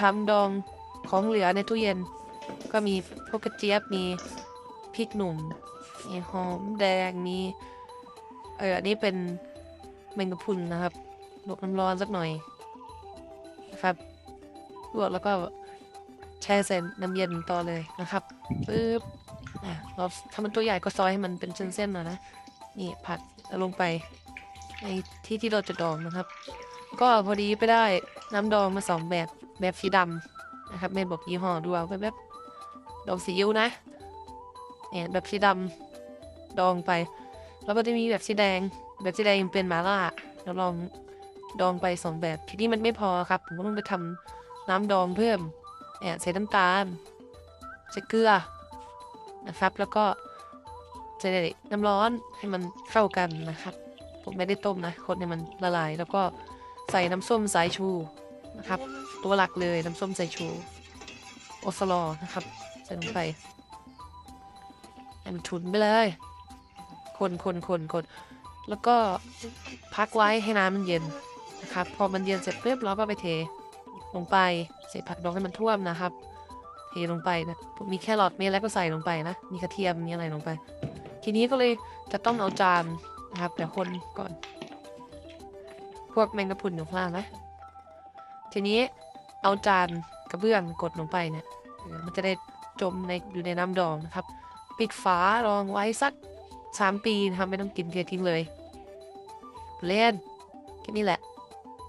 ทำดองของเหลือในตู้เย็น ก็มีพวกกระเจี๊ยบมีพริกหนุ่ม มีหอมแดงมีเอออันนี้เป็นแมงกะพรุนนะครับลวกน้ำร้อนสักหน่อยนะครับลวกแล้วก็แช่ใส่น้ำเย็นต่อเลยนะครับปึ๊บอะเราถ้ามันตัวใหญ่ก็ซอยให้มันเป็นเส้นๆหน่อยนะนี่ผัดแล้วลงไป ในที่ที่เราจะดองนะครับ ก็พอดีไปได้น้ำดองมาสองแบบแบบสีดำนะครับเมนบอกยี่ห้อดูเอาเป็นแบบดองซีอิ๊วนะเนี่ยแบบสีดำดองไป แล้วก็จะมีแบบสีแดง แบบสีแดงเป็นมาล่าเราลองดองไปสองแบบทีนี้มันไม่พอครับ ผมก็ต้องไปทำน้ำดองเพิ่มเนี่ยใส่น้ำตาลใส่เกลือนะครับ แล้วก็ใส่น้ำร้อนให้มันเข้ากันนะครับ ไม่ได้ต้มนะคนให้มันละลาย แล้วก็ใส่น้ำส้มสายชูนะครับ ตัวหลักเลยน้ำส้มสายชูโอสลอนะครับ ใส่ลงไปให้มันฉุนไปเลย คนคนคนคนแล้วก็พักไว้ให้น้ำมันเย็นนะครับ พอมันเย็นเสร็จปุ๊บเราก็ไปเทลงไปใส่ผักดองให้มันท่วมนะครับ เทลงไปนะผมมีแครอทมีอะไรก็ใส่ลงไปนะ มีกระเทียมมีอะไรลงไป ทีนี้ก็เลยจะต้องเอาจาน นะครับเดี๋ยวคนก่อน พวกแมงกะพรุนอยู่ข้างล่างนะ ทีนี้เอาจานกระเบื้องกดลงไปเนี่ยมันจะได้จมในอยู่ในน้ำดองนะครับ ปิดฝารองไว้สักสามปีนะครับไม่ต้องกินเททิ้งเลย เล่นแค่นี้แหละ